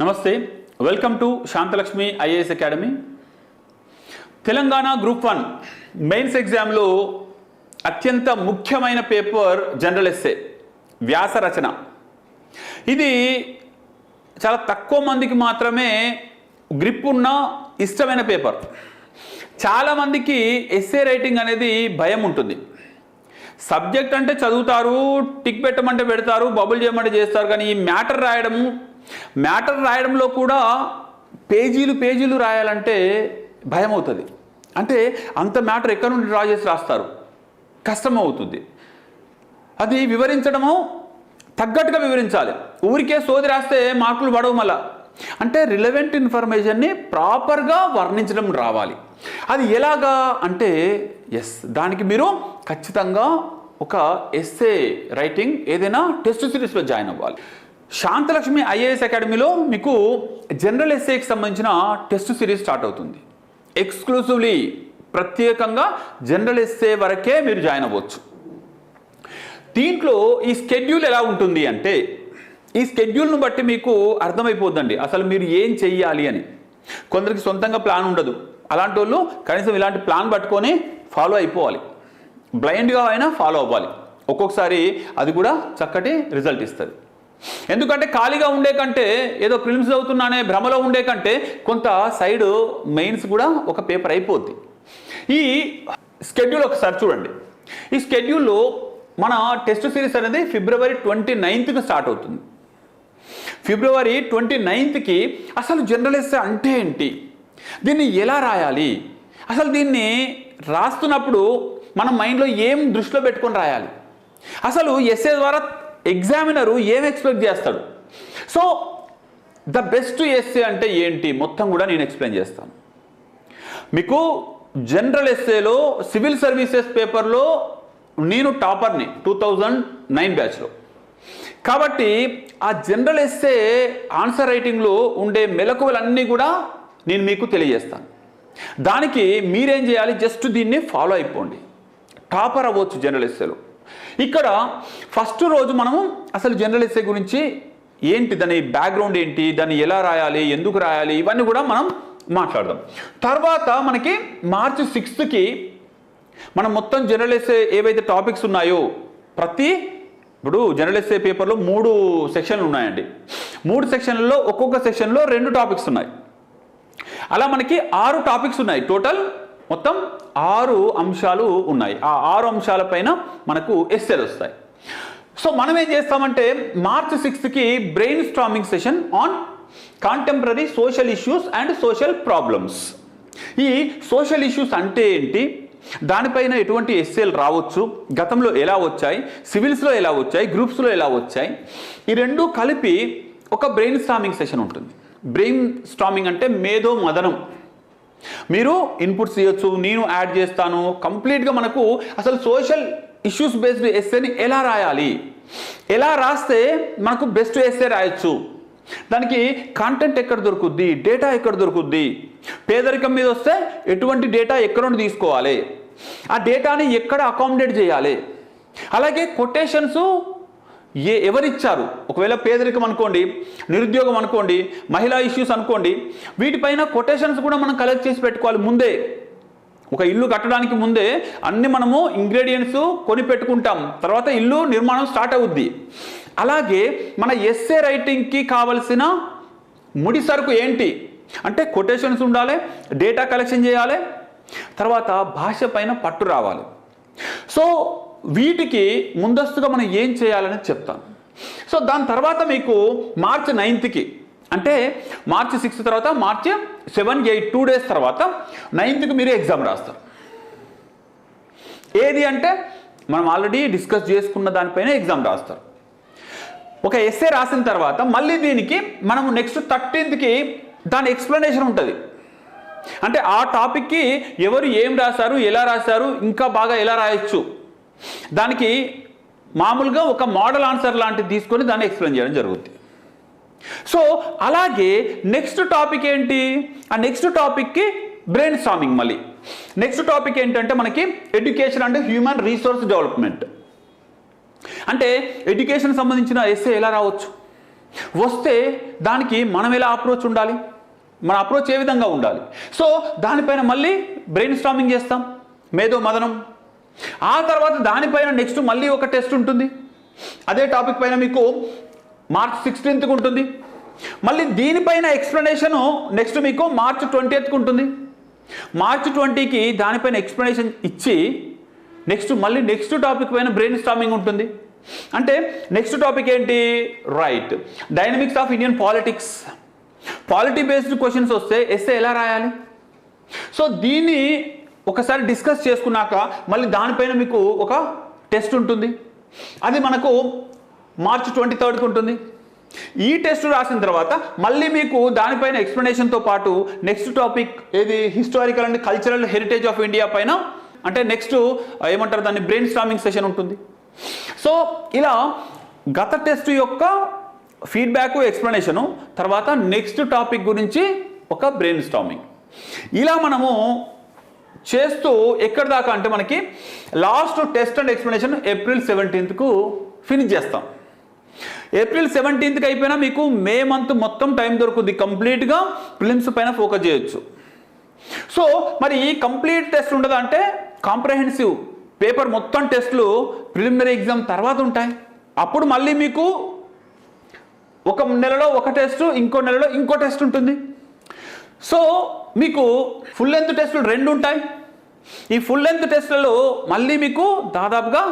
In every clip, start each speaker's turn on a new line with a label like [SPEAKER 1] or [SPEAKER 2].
[SPEAKER 1] నమస్తే. Welcome to Shanthalakshmi IAS academy Telangana group one mains ఎగ్జామ్లో అత్యంత ముఖ్యమైన పేపర్ జనరల్ ఎస్సే వ్యాస రచన. ఇది చాలా తక్కువ మందికి మాత్రమే గ్రిప్ ఉన్న ఇష్టమైన పేపర్. చాలామందికి ఎస్సే రైటింగ్ అనేది భయం ఉంటుంది. సబ్జెక్ట్ అంటే చదువుతారు టిక్ పెట్టమంటే పెడతారు బబుల్ చేయమంటే చేస్తారు కానీ ఈ మ్యాటర్ రాయడం మ్యాటర్ రాయడంలో కూడా పేజీలు పేజీలు రాయాలంటే భయం అవుతుంది అంటే అంత మ్యాటర్ ఎక్కడి నుండి డ్రా చేసి రాస్తారు? కష్టం అవుతుంది అది వివరించడము తగ్గట్టుగా వివరించాలి. ఊరికే సోది రాస్తే మార్కులు పడవు మళ్ళా. అంటే రిలవెంట్ ఇన్ఫర్మేషన్ని ప్రాపర్గా వర్ణించడం రావాలి. అది ఎలాగా అంటే ఎస్ దానికి మీరు ఖచ్చితంగా ఒక ఎస్ఏ రైటింగ్ ఏదైనా టెస్ట్ సిరీస్లో జాయిన్ అవ్వాలి. శాంతలక్ష్మి ఐఏఎస్ అకాడమీలో మీకు జనరల్ ఎస్ఏకి సంబంధించిన టెస్ట్ సిరీస్ స్టార్ట్ అవుతుంది. ఎక్స్క్లూసివ్లీ ప్రత్యేకంగా జనరల్ ఎస్ఏ వరకే మీరు జాయిన్ అవ్వచ్చు. దీంట్లో ఈ స్కెడ్యూల్ ఎలా ఉంటుంది అంటే ఈ స్కెడ్యూల్ను బట్టి మీకు అర్థమైపోద్దండి. అసలు మీరు ఏం చెయ్యాలి అని. కొందరికి సొంతంగా ప్లాన్ ఉండదు. అలాంటి వాళ్ళు కనీసం ఇలాంటి ప్లాన్ పట్టుకొని ఫాలో అయిపోవాలి. బ్లైండ్గా అయినా ఫాలో అవ్వాలి. ఒక్కొక్కసారి అది కూడా చక్కటి రిజల్ట్ ఇస్తుంది. ఎందుకంటే ఖాళీగా ఉండే కంటే ఏదో ఫిల్మ్స్ చదువుతున్నానే భ్రమలో ఉండే కంటే కొంత సైడ్ మెయిన్స్ కూడా ఒక పేపర్ అయిపోద్ది. ఈ స్కెడ్యూల్ ఒకసారి చూడండి. ఈ స్కెడ్యూల్లో మన టెస్ట్ సిరీస్ అనేది ఫిబ్రవరి ట్వంటీ నైన్త్కి స్టార్ట్ అవుతుంది. ఫిబ్రవరి ట్వంటీ నైన్త్కి అసలు జర్నలిస్ట్ అంటే ఏంటి? దీన్ని ఎలా రాయాలి? అసలు దీన్ని రాస్తున్నప్పుడు మన మైండ్లో ఏం దృష్టిలో పెట్టుకొని రాయాలి? అసలు ఎస్ఏ ద్వారా ఎగ్జామినరు ఏం ఎక్స్పెక్ట్ చేస్తాడు? సో ద బెస్ట్ ఎస్ఏ అంటే ఏంటి? మొత్తం కూడా నేను ఎక్స్ప్లెయిన్ చేస్తాను. మీకు జనరల్ ఎస్ఏలో సివిల్ సర్వీసెస్ పేపర్లో నేను టాపర్ని టూ థౌజండ్ నైన్ బ్యాచ్లో. కాబట్టి ఆ జనరల్ ఎస్సే ఆన్సర్ రైటింగ్లో ఉండే మెలకువలన్నీ కూడా నేను మీకు తెలియజేస్తాను. దానికి మీరేం చేయాలి? జస్ట్ దీన్ని ఫాలో అయిపోండి. టాపర్ అవ్వచ్చు జనరల్ ఎస్సేలో ఇక్కడ ఫస్ట్ రోజు మనము అసలు జనరల్ ఎస్ఏ గురించి ఏంటి దాని బ్యాక్గ్రౌండ్ ఏంటి దాన్ని ఎలా రాయాలి ఎందుకు రాయాలి ఇవన్నీ కూడా మనం మాట్లాడదాం. తర్వాత మనకి మార్చి సిక్స్త్కి మనం మొత్తం జనరల్ ఎస్ఏ ఏవైతే టాపిక్స్ ఉన్నాయో ప్రతి ఇప్పుడు జనరల్ ఎస్ఏ పేపర్లో మూడు సెక్షన్లు ఉన్నాయండి. మూడు సెక్షన్లలో ఒక్కొక్క సెక్షన్లో రెండు టాపిక్స్ ఉన్నాయి. అలా మనకి ఆరు టాపిక్స్ ఉన్నాయి. టోటల్ మొత్తం ఆరు అంశాలు ఉన్నాయి. ఆ ఆరు అంశాలపైన మనకు ఎస్సేలు వస్తాయి. సో మనం ఏం చేస్తామంటే March సిక్స్త్కి brainstorming session on contemporary social issues and social problems ఈ సోషల్ ఇష్యూస్ అంటే ఏంటి? దానిపైన ఎటువంటి ఎస్ఏలు రావచ్చు? గతంలో ఎలా వచ్చాయి? సివిల్స్లో ఎలా వచ్చాయి? గ్రూప్స్లో ఎలా వచ్చాయి? ఈ రెండు కలిపి ఒక బ్రెయిన్ స్ట్రామింగ్ సెషన్ ఉంటుంది. బ్రెయిన్ స్ట్రామింగ్ అంటే మేధో మదనం. మీరు ఇన్పుట్స్ ఇవ్వచ్చు నేను యాడ్ చేస్తాను. కంప్లీట్గా మనకు అసలు సోషల్ ఇష్యూస్ బేస్డ్ ఎస్సేని ఎలా రాయాలి? ఎలా రాస్తే మనకు బెస్ట్ ఎస్సే రాయొచ్చు? దానికి కాంటెంట్ ఎక్కడ దొరుకుద్ది? డేటా ఎక్కడ దొరుకుద్ది? పేదరికం మీద వస్తే ఎటువంటి డేటా ఎక్కడ నుండి తీసుకోవాలి? ఆ డేటాని ఎక్కడ అకామిడేట్ చేయాలి? అలాగే కొటేషన్స్ ఏ ఎవరిచ్చారు? ఒకవేళ పేదరికం అనుకోండి నిరుద్యోగం అనుకోండి మహిళా ఇష్యూస్ అనుకోండి వీటిపైన కొటేషన్స్ కూడా మనం కలెక్ట్ చేసి పెట్టుకోవాలి ముందే. ఒక ఇల్లు కట్టడానికి ముందే అన్ని మనము ఇంగ్రీడియంట్స్ కొని పెట్టుకుంటాం. తర్వాత ఇల్లు నిర్మాణం స్టార్ట్ అవుద్ది. అలాగే మన ఎస్ఏ రైటింగ్కి కావలసిన ముడి సరుకు ఏంటి? అంటే కొటేషన్స్ ఉండాలి డేటా కలెక్షన్ చేయాలి తర్వాత భాష పైన పట్టు రావాలి. సో వీటికి ముందస్తుగా మనం ఏం చేయాలని చెప్తాను. సో దాని తర్వాత మీకు మార్చ్ నైన్త్కి అంటే మార్చి సిక్స్త్ తర్వాత March seven eight two days తర్వాత నైన్త్కి మీరు ఎగ్జామ్ రాస్తారు. ఏది అంటే మనం ఆల్రెడీ డిస్కస్ చేసుకున్న దానిపైన ఎగ్జామ్ రాస్తారు. ఒక ఎస్ఏ రాసిన తర్వాత మళ్ళీ దీనికి మనం నెక్స్ట్ థర్టీన్త్కి దాని ఎక్స్ప్లెనేషన్ ఉంటుంది. అంటే ఆ టాపిక్కి ఎవరు ఏం రాశారు ఎలా రాశారు ఇంకా బాగా ఎలా రాయొచ్చు దానికి మామూలుగా ఒక మోడల్ ఆన్సర్ లాంటిది తీసుకొని దాన్ని ఎక్స్ప్లెయిన్ చేయడం జరుగుతుంది సో అలాగే నెక్స్ట్ టాపిక్ ఏంటి? ఆ నెక్స్ట్ టాపిక్కి బ్రెయిన్ స్టామింగ్ మళ్ళీ. నెక్స్ట్ టాపిక్ ఏంటంటే మనకి education and human resource development. అంటే ఎడ్యుకేషన్ సంబంధించిన ఎస్ఏ ఎలా రావచ్చు? వస్తే దానికి మనం ఎలా అప్రోచ్ ఉండాలి? మన అప్రోచ్ ఏ విధంగా ఉండాలి? సో దానిపైన మళ్ళీ బ్రెయిన్ స్టామింగ్ చేస్తాం. మేధో మదనం ఆ తర్వాత దానిపైన నెక్స్ట్ మళ్ళీ ఒక టెస్ట్ ఉంటుంది. అదే టాపిక్ పైన మీకు మార్చ్ సిక్స్టీన్త్కి ఉంటుంది. మళ్ళీ దీనిపైన ఎక్స్ప్లెనేషను నెక్స్ట్ మీకు మార్చ్ ట్వంటీ ఉంటుంది. మార్చ్ ట్వంటీకి దానిపైన ఎక్స్ప్లెనేషన్ ఇచ్చి నెక్స్ట్ మళ్ళీ నెక్స్ట్ టాపిక్ పైన బ్రెయిన్ స్టామింగ్ ఉంటుంది. అంటే నెక్స్ట్ టాపిక్ ఏంటి? Right dynamics of Indian politics polity based questions వస్తే ఎస్ఏ ఎలా రాయాలి? సో దీన్ని ఒకసారి డిస్కస్ చేసుకున్నాక మళ్ళీ దానిపైన మీకు ఒక టెస్ట్ ఉంటుంది. అది మనకు మార్చ్ ట్వంటీ థర్డ్కి ఉంటుంది. ఈ టెస్ట్ రాసిన తర్వాత మళ్ళీ మీకు దానిపైన ఎక్స్ప్లెనేషన్తో పాటు నెక్స్ట్ టాపిక్ ఏది? Historical and cultural heritage of India పైన అంటే నెక్స్ట్ ఏమంటారు? దాన్ని బ్రెయిన్ స్టామింగ్ సెషన్ ఉంటుంది. సో ఇలా గత టెస్ట్ యొక్క ఫీడ్బ్యాక్ ఎక్స్ప్లెనేషను తర్వాత నెక్స్ట్ టాపిక్ గురించి ఒక బ్రెయిన్ స్టామింగ్ ఇలా మనము చేస్తూ ఎక్కడి దాకా అంటే మనకి last test and explanation April సెవెంటీన్త్కు finish చేస్తాం. ఏప్రిల్ సెవెంటీన్త్కి అయిపోయినా మీకు మే మంత్ మొత్తం టైం దొరుకుతుంది. కంప్లీట్గా ఫిలిమ్స్ పైన ఫోకస్ చేయొచ్చు. సో మరి ఈ కంప్లీట్ టెస్ట్ ఉండదా అంటే కాంప్రహెన్సివ్ పేపర్ మొత్తం టెస్ట్లు ప్రిలిమినరీ ఎగ్జామ్ తర్వాత ఉంటాయి. అప్పుడు మళ్ళీ మీకు ఒక నెలలో ఒక టెస్ట్ ఇంకో నెలలో ఇంకో టెస్ట్ ఉంటుంది. సో మీకు ఫుల్ లెంత్ టెస్టులు రెండు ఉంటాయి. ఈ ఫుల్ లెంత్ టెస్ట్లలో మళ్ళీ మీకు దాదాపుగా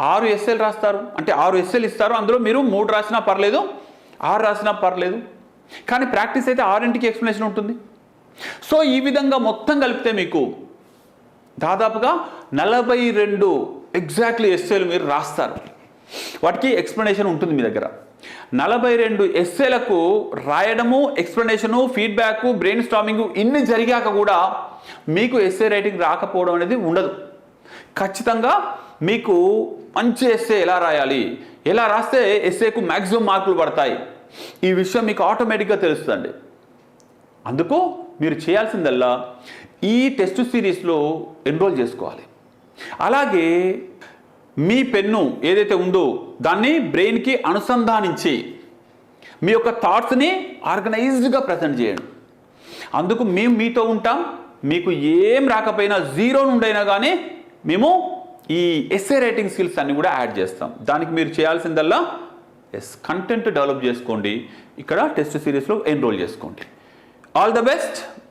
[SPEAKER 1] ఆరు ఎస్ఎల్ రాస్తారు. అంటే ఆరు ఎస్ఎల్ ఇస్తారు. అందులో మీరు మూడు రాసినా పర్లేదు ఆరు రాసినా పర్లేదు. కానీ ప్రాక్టీస్ అయితే ఆరింటికి ఎక్స్ప్లెనేషన్ ఉంటుంది. సో ఈ విధంగా మొత్తం కలిపితే మీకు దాదాపుగా నలభై రెండు ఎగ్జాక్ట్లీ ఎస్ఏలు మీరు రాస్తారు. వాటికి ఎక్స్ప్లెనేషన్ ఉంటుంది మీ దగ్గర. నలభై రెండు ఎస్ఏలకు రాయడము ఎక్స్ప్లెనేషను ఫీడ్బ్యాక్ బ్రెయిన్ స్టామింగ్ ఇన్ని జరిగాక కూడా మీకు ఎస్ఏ రైటింగ్ రాకపోవడం అనేది ఉండదు. ఖచ్చితంగా మీకు మంచి ఎస్ఏ ఎలా రాయాలి ఎలా రాస్తే ఎస్ఏకు మ్యాక్సిమం మార్కులు పడతాయి ఈ విషయం మీకు ఆటోమేటిక్గా తెలుస్తుంది అందుకు మీరు చేయాల్సిందల్లా ఈ టెస్ట్ సిరీస్లో ఎన్రోల్ చేసుకోవాలి. అలాగే మీ పెన్ను ఏదైతే ఉందో దాన్ని బ్రెయిన్కి అనుసంధానించి మీ యొక్క థాట్స్ని ఆర్గనైజ్డ్గా ప్రజెంట్ చేయండి. అందుకు మేము మీతో ఉంటాం. మీకు ఏం రాకపోయినా జీరో నుండైనా కానీ మేము ఈ ఎస్ఏ రైటింగ్ స్కిల్స్ అన్ని కూడా యాడ్ చేస్తాం. దానికి మీరు చేయాల్సిందల్లా ఎస్ కంటెంట్ డెవలప్ చేసుకోండి. ఇక్కడ టెస్ట్ సిరీస్లో ఎన్రోల్ చేసుకోండి. All the best